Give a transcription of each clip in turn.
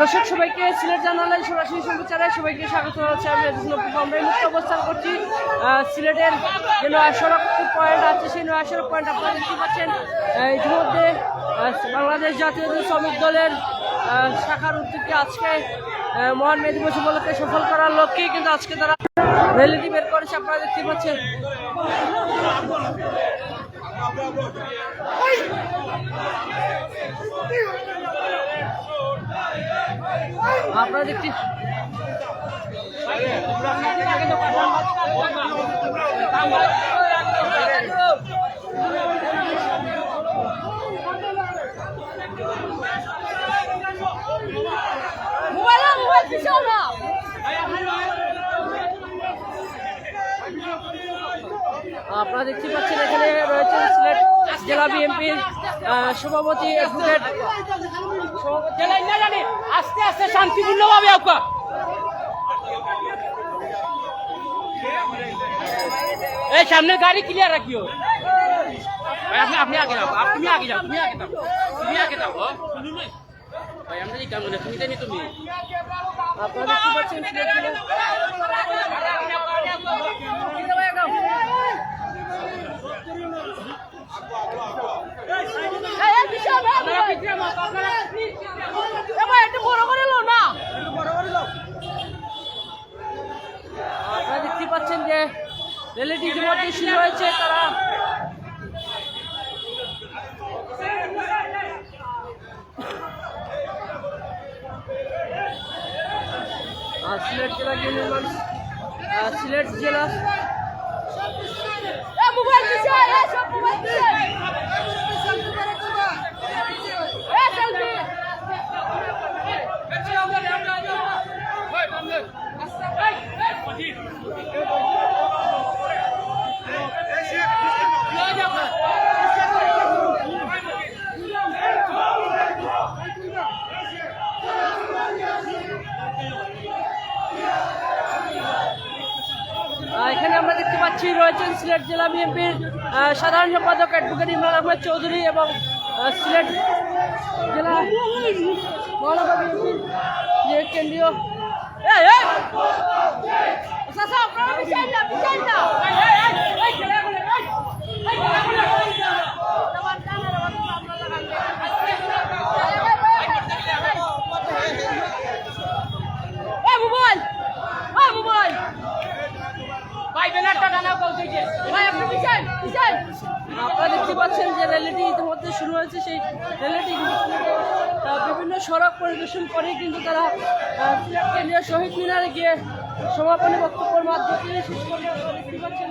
দর্শক, সবাইকে সিলেট জানালেন সরাসরি সম্প্রচারে সবাইকে স্বাগত জানাচ্ছি। আমি আমরা মুহূর্তে অবস্থান করছি। সিলেটের যে নয়া সড়ক পয়েন্ট আছে, সেই নয়া সড়ক পয়েন্ট আপনারা দেখতে পাচ্ছেন। ইতিমধ্যে বাংলাদেশ জাতীয় শ্রমিক দলের শাখার উদ্যোগে আজকে মহান মে দিবস উপলক্ষে সফল করার লক্ষ্যেই কিন্তু আজকে তারা র্যালিটি বের করেছে, আপনারা দেখতে পাচ্ছেন। আপনারা দেখতে মোবাইল মোবাইল পিছাও না আপনারা দেখতে পাচ্ছেন এখানে রয়েছে সিলেট জেলা বিএনপির সভাপতি অ্যাডভোকেট আস্তে আস্তে শান্তিপূর্ণভাবে আঁকা। এই সামনের গাড়ি ক্লিয়ার রাখিও। আপনি আপনি আগে যাও আপনি আগে যাও তুমি আগে যাও তুমি আগে যাও। ভাই আমরা এই কাম করে তুমি জানি তুমি। আপনারা দেখতে পাচ্ছেন সিলেট জেলা আপনারা দেখতে পাচ্ছেন যে রেলিটি ইতিমধ্যে শুরু হয়েছে তারা সিলেট জেলা আহ, সিলেট জেলা はい。এখানে আমরা দেখতে পাচ্ছি রয়েছেন সিলেট জেলা বিএনপির সাধারণ সম্পাদক অ্যাডভোকেট ইমরান আহমেদ চৌধুরী এবং সিলেট জেলা মহানগর বিএনপির যে কেন্দ্রীয় পিছাইন না, পিছাইন না। এই মোবাইল এই মোবাইল ভাই ব্যানারটা টানাও কাউ থেকে ভাই আপনি পিছান পিছান আপনারা দেখতে পাচ্ছেন যে র্যালিটি ইতিমধ্যে শুরু হয়েছে, সেই র্যালিটি বিভিন্ন সড়ক পরিদর্শন করে কিন্তু তারা কেন্দ্রীয় শহীদ মিনারে গিয়ে সমাপনী বক্তব্যের মাধ্যমে শেষ দেখতে পাচ্ছেন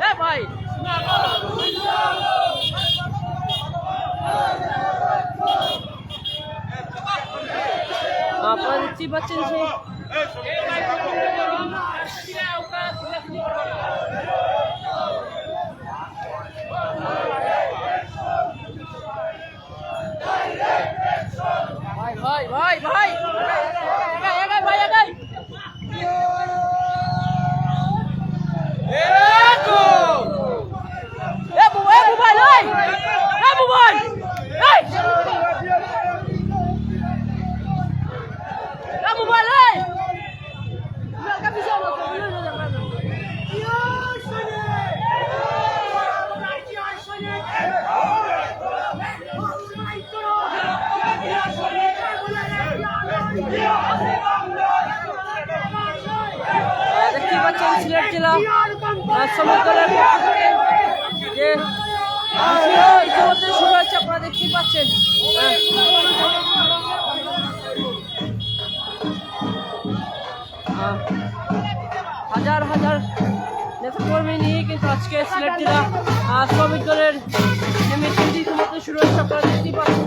এ ভাই আপনারা দেখতেই পাচ্ছেন সেই ভাই ভাই ভাই ভাই এগাই, এগাই, ভাই এগাই। এ পাচ্ছেন সিলেট জেলা দলের পক্ষ থেকে যে ইতিমধ্যে শুরু হয়েছে, আপনারা দেখতেই পাচ্ছেন। হাজার হাজার নেতাকর্মী নিয়ে কিন্তু আজকে সিলেট জেলা শ্রমিক দলের যে মিছিলটি ইতিমধ্যে শুরু হয়েছে, আপনারা দেখতেই পাচ্ছেন।